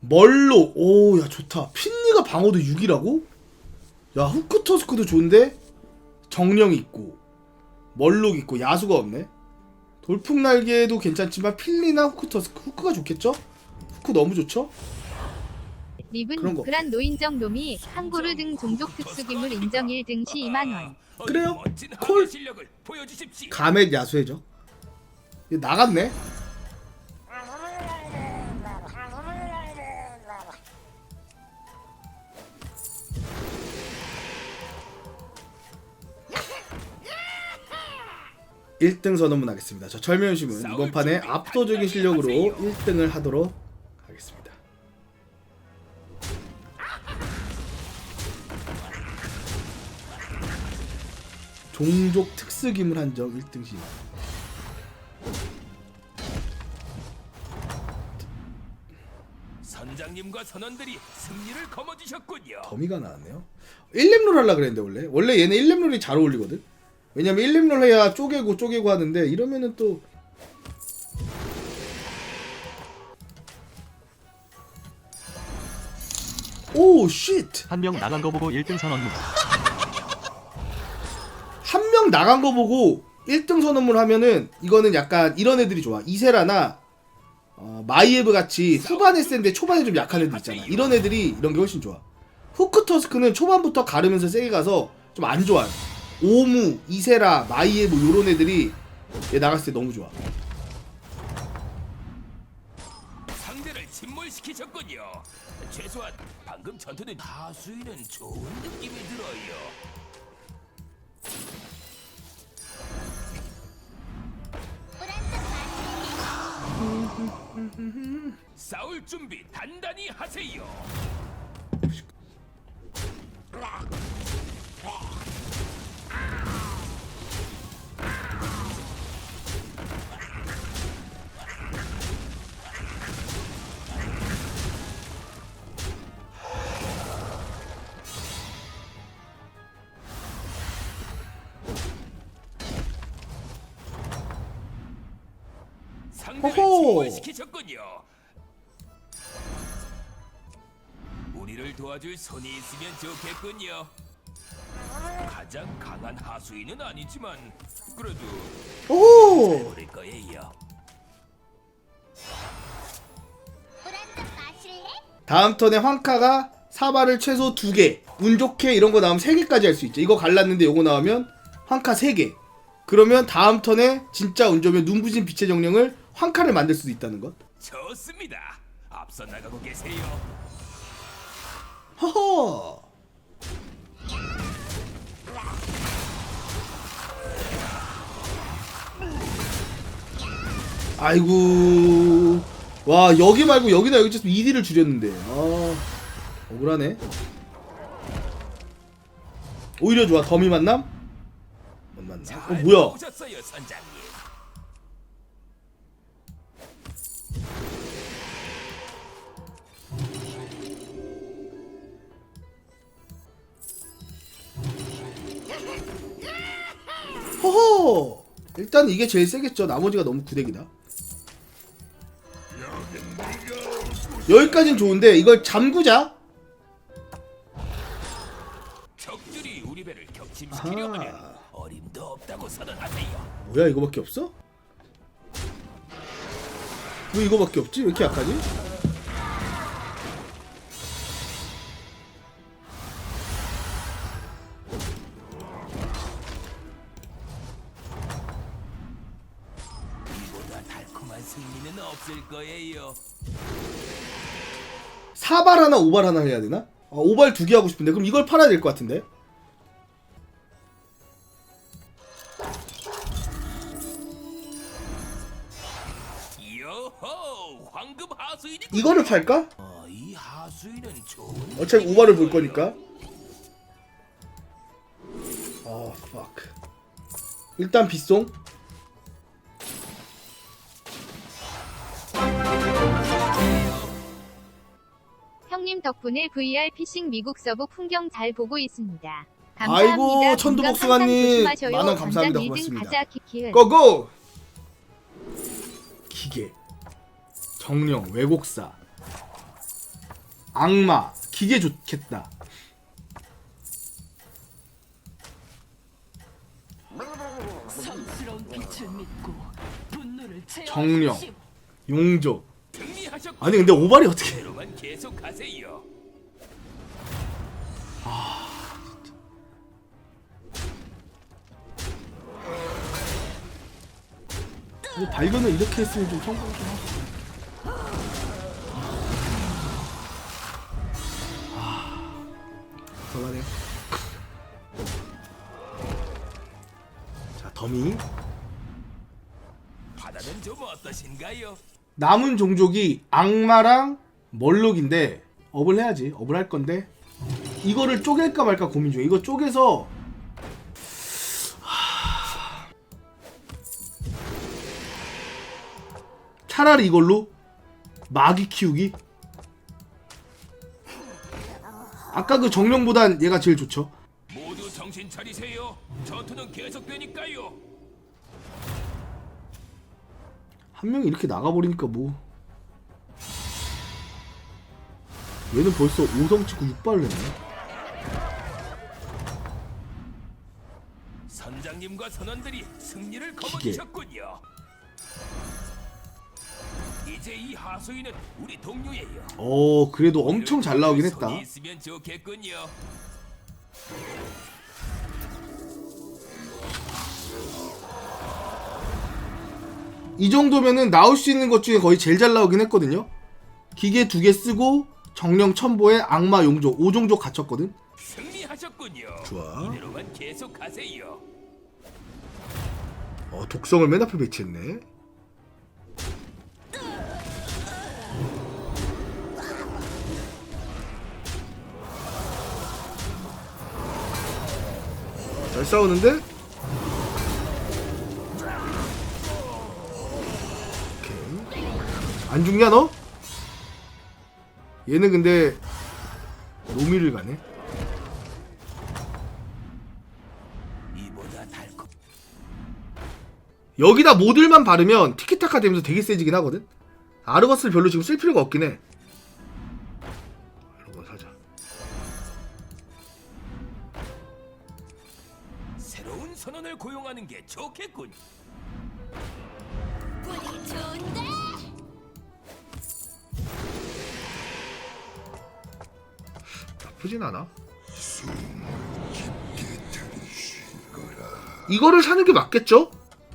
멀로 오 야 좋다 핀니가 방어도 6이라고? 야 후크 터스크도 좋은데 정령 있고 멀록 있고 야수가 없네 돌풍 날개도 괜찮지만 필리나 후크 터스크 후크가 좋겠죠? 후크 너무 좋죠? 립은. 그란 노인정 놈이 항구르 등 종족 특수기물 인정 1등 시 2만원. 그래요? 콜. 가멧 야수해죠 얘 나갔네 일등 선언문 하겠습니다. 저 철면심은 이번 판에 압도적인 실력으로 1등을 하도록 하겠습니다. 종족 특수기물 한정 1등 시 선장님과 선원들이 승리를 거머쥐셨군요. 더미가 나왔네요. 1렙롤 하려 그랬는데 원래 원래 얘네 1렙롤이 잘 어울리거든. 왜냐면 1렙롤 해야 쪼개고 쪼개고 하는데 이러면은 또 오, 쉣. 한명 나간 거 보고 1등 선언문. 한 명 나간 거 보고 1등 선언물 하면은 이거는 약간 이런 애들이 좋아. 이세라나 어, 마이에브 같이 후반에 센데 초반에 좀 약한 애들 있잖아. 이런 애들이 이런 게 훨씬 좋아. 후크 터스크는 초반부터 가르면서 세게 가서 좀 안 좋아요. 오무, 이세라, 마이에브 요런 애들이 얘 나갔을 때 너무 좋아. 상대를 침몰시키셨군요. 최소한 방금 전투는 하수인은 좋은 느낌이 들어요. 싸울 준비 단단히 하세요. 상대를 호호. 침몰시키셨군요. 우리를 도와줄 손이 있으면 좋겠군요. 가장 강한 하수인은 아니지만 그래도 오! 거예요. 다음 턴에 황카가 사발을 최소 2개, 운 좋게 이런 거 나오면 3개까지 할 수 있죠. 이거 갈랐는데 요거 나오면 황카 3개. 그러면 다음 턴에 진짜 운 좋으면 눈부신 빛의 정령을 황카를 만들 수도 있다는 것. 좋습니다. 앞서 나가고 계세요. 허허. 아이고. 와, 여기 말고 여기다 여기 쳤으면 2D를 줄였는데. 아. 억울하네. 오히려 좋아. 더미 만남? 못 만남. 어, 잘 뭐야? 오셨어요, 선장님. 허허. 일단 이게 제일 세겠죠. 나머지가 너무 구대기다. 여기까진 좋은데 이걸 잠그자. 선언하세요. 뭐야 이거밖에 없어? 왜 이거밖에 없지? 왜 이렇게 약하지? 거예요. 사발 하나 오발 하나 해야 되나? 아, 오발 두 개 하고 싶은데 그럼 이걸 팔아야 될 것 같은데 이거를 팔까? 어, 어차피 오발을 볼 거니까 어 fuck 일단 빗송 덕분에 VR 피싱 미국 서부 풍경 잘 보고 있습니다. 감사합니다. 아이고, 천두복숭아님. 만원 감사합니다. 고맙습니다. 고고 기계 정령 왜곡사 악마 기계 좋겠다 정령. 용조. 아니 근데 오발이 어떻게 계속하세요. 뭐 발견을 이렇게 했으면 좀 성공 좀 하고 아 그만해 자 더미. 바다는 좀 어떠신가요? 남은 종족이 악마랑 멀록인데 업을 해야지. 업을 할 건데 이거를 쪼갤까 말까 고민 중이야 이거 쪼개서 차라리 이걸로 마기 키우기 아까 그 정령보단 얘가 제일 좋죠 모두 정신 차리세요. 전투는 계속되니까요. 한 명이 이렇게 나가버리니까 뭐 얘는 벌써 5성 찍고 6발을 했네 선장님과 선원들이 승리를 거머쥐셨군요. 이제 이 하수인은 우리 동료예요. 어 그래도 엄청 잘 나오긴 했다 손이 있으면 좋겠군요. 이 정도면은 나올 수 있는 것 중에 거의 제일 잘 나오긴 했거든요 기계 두 개 쓰고 정령 첨보에 악마 용족 5종족 갖췄거든 승리하셨군요. 좋아. 이대로만 계속하세요. 어 독성을 맨 앞에 배치했네 잘 싸우는데? 오케이 안 죽냐 너? 얘는 근데 노미를 가네. 여기다 모듈만 바르면 티키타카 되면서 되게 세지긴 하거든. 아르거스를 별로 지금 쓸 필요가 없긴 해. 고용하는 게 좋겠군. 나쁘진 않아. 이거를 사는 게 맞겠죠?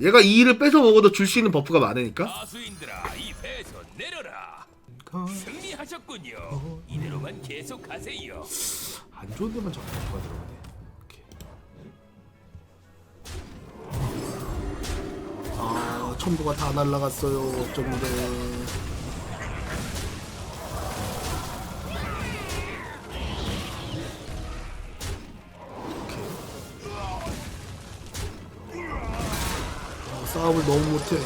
얘가 이 일을 뺏어 먹어도 줄 수 있는 버프가 많으니까. 하수인들아, 이 배에서 내려라. 승리하셨군요. 이대로만 계속하세요. 안 좋은 데만 자꾸 버프가 들어가네. 아, 첨부가 다 날라갔어요. 어쩐데. 아, 싸움을 너무 못해.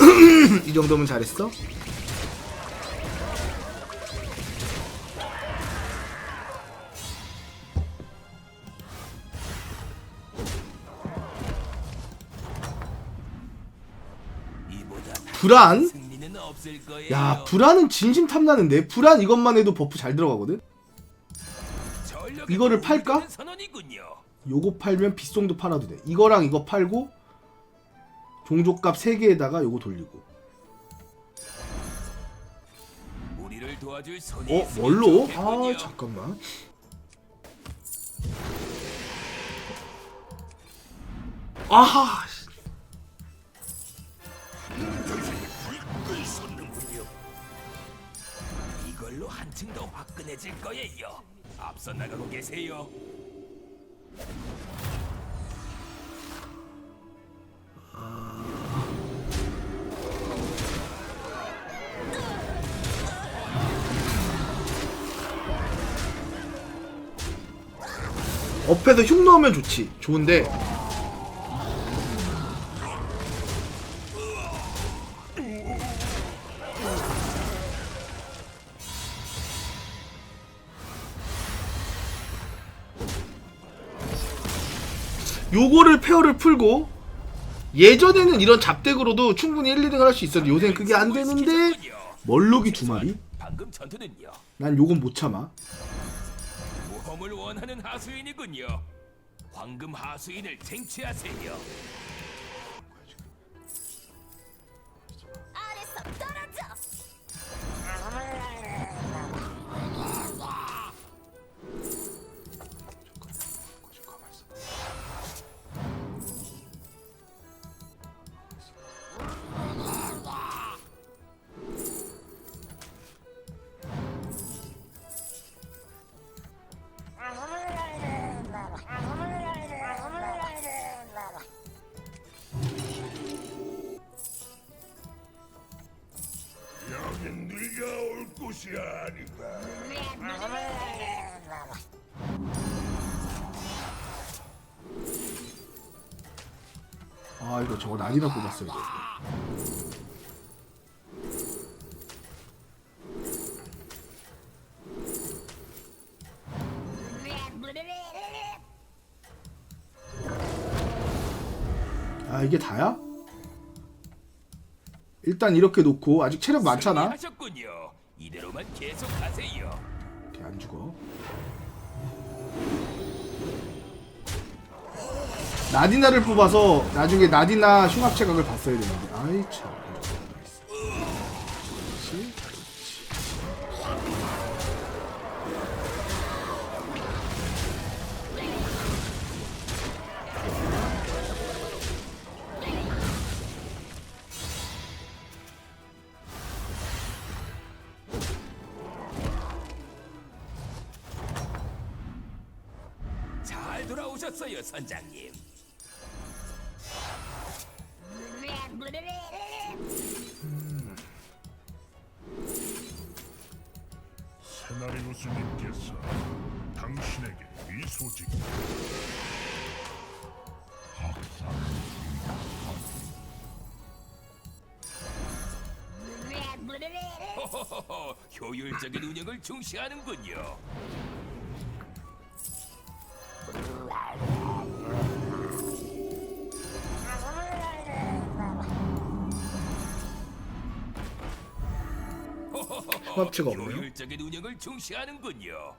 이 정도면 잘했어? 불안? 야 불안은 진심 탐나는데 불안 이것만 해도 버프 잘 들어가거든 이거를 팔까? 요거 팔면 빗송도 팔아도 돼 이거랑 이거 팔고 종족값 3개에다가 요거 돌리고 어? 뭘로? 아 잠깐만 아하 한층 더 화끈해질 거예요. 앞서 나가고 계세요. 업해서 흉 넣으면 좋지 좋은데 요거를 페어를 풀고 예전에는 이런 잡덱으로도 충분히 1, 2등을 할 수 있었는데 요새는 그게 안 되는데 멀록이 두 마리? 방금 전투는요. 난 요건 못 참아. 모험을 원하는 하수인이군요. 황금 하수인을 쟁취하세요. 여긴 네가 올 곳이 아닌가. 아 이거 난이나 뽑았어야 돼. 아 이게 다야? 일단 이렇게 놓고 아직 체력 많잖아. 하셨군요. 이대로만 계속하세요. 이렇게 안 죽어. 나디나를 뽑아서 나중에 나디나 흉합 체각을 봤어야 되는데. 아이 참. 잘 돌아오셨어요, 선장님. 세나리우스님께서 당신에게 이 소식 호호호호, 효율적인 운영을 중시하는군요. 합체가 없네요. 효율적인 운영을 중시하는군요.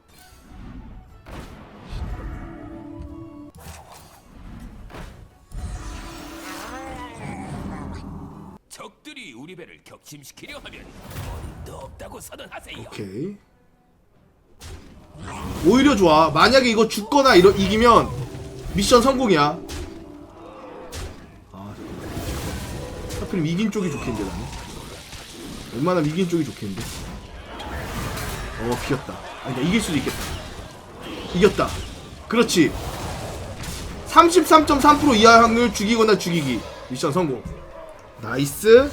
적들이 우리 배를 격침시키려 하면 어림도 없다고 선언하세요. 오케이. 오히려 좋아. 만약에 이거 죽거나 이러, 이기면 미션 성공이야. 아. 하필 이긴 쪽이 좋겠는데 나는. 웬만하면 이긴 쪽이 좋겠는데. 어, 비겼다. 아니, 이길 수도 있겠다. 이겼다. 그렇지. 33.3% 이하 확률 죽이거나 죽이기. 미션 성공. 나이스.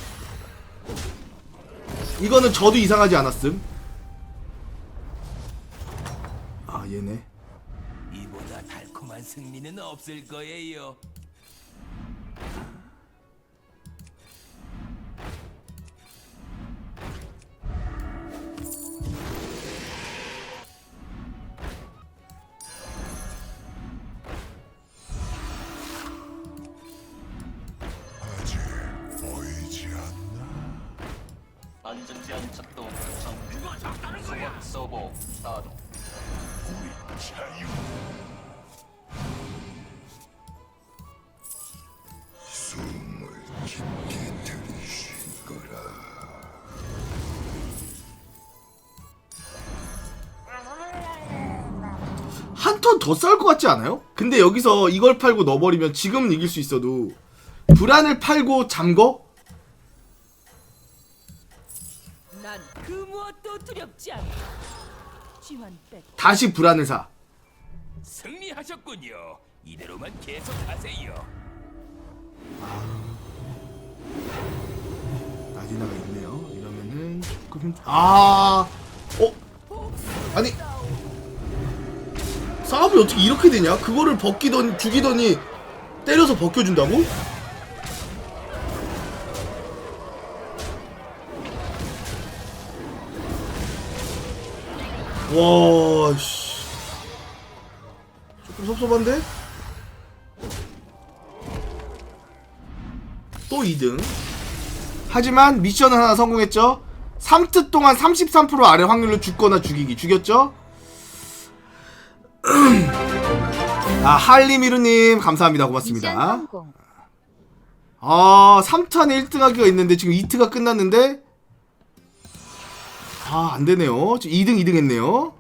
이거는 저도 이상하지 않았음. 아 얘네. 이보다 달콤한 승리는 없을 거예요. 안전제한 작동 정 소원 서버 가동 자유 숨을 깊게 들이쉴 거라 한 턴더 싸울 것 같지 않아요? 근데 여기서 이걸 팔고 넣어버리면 지금은 이길 수 있어도 불안을 팔고 잠거? 그 무엇도 두렵지 않아. 지환 백 다시 불안을 사. 승리하셨군요. 이대로만 계속하세요. 나디나가 있네요. 이러면은 조금 힘. 아, 어? 아니 싸움이 어떻게 이렇게 되냐? 그거를 벗기더니 죽이더니 때려서 벗겨준다고? 와, 씨. 조금 섭섭한데? 또 2등. 하지만 미션은 하나 성공했죠. 3트 동안 33% 아래 확률로 죽거나 죽이기 죽였죠? 아 할리미루님 감사합니다 고맙습니다 성공. 아 3트 안에 1등 하기가 있는데 지금 2트가 끝났는데 아 안 되네요. 지금 2등 2등 했네요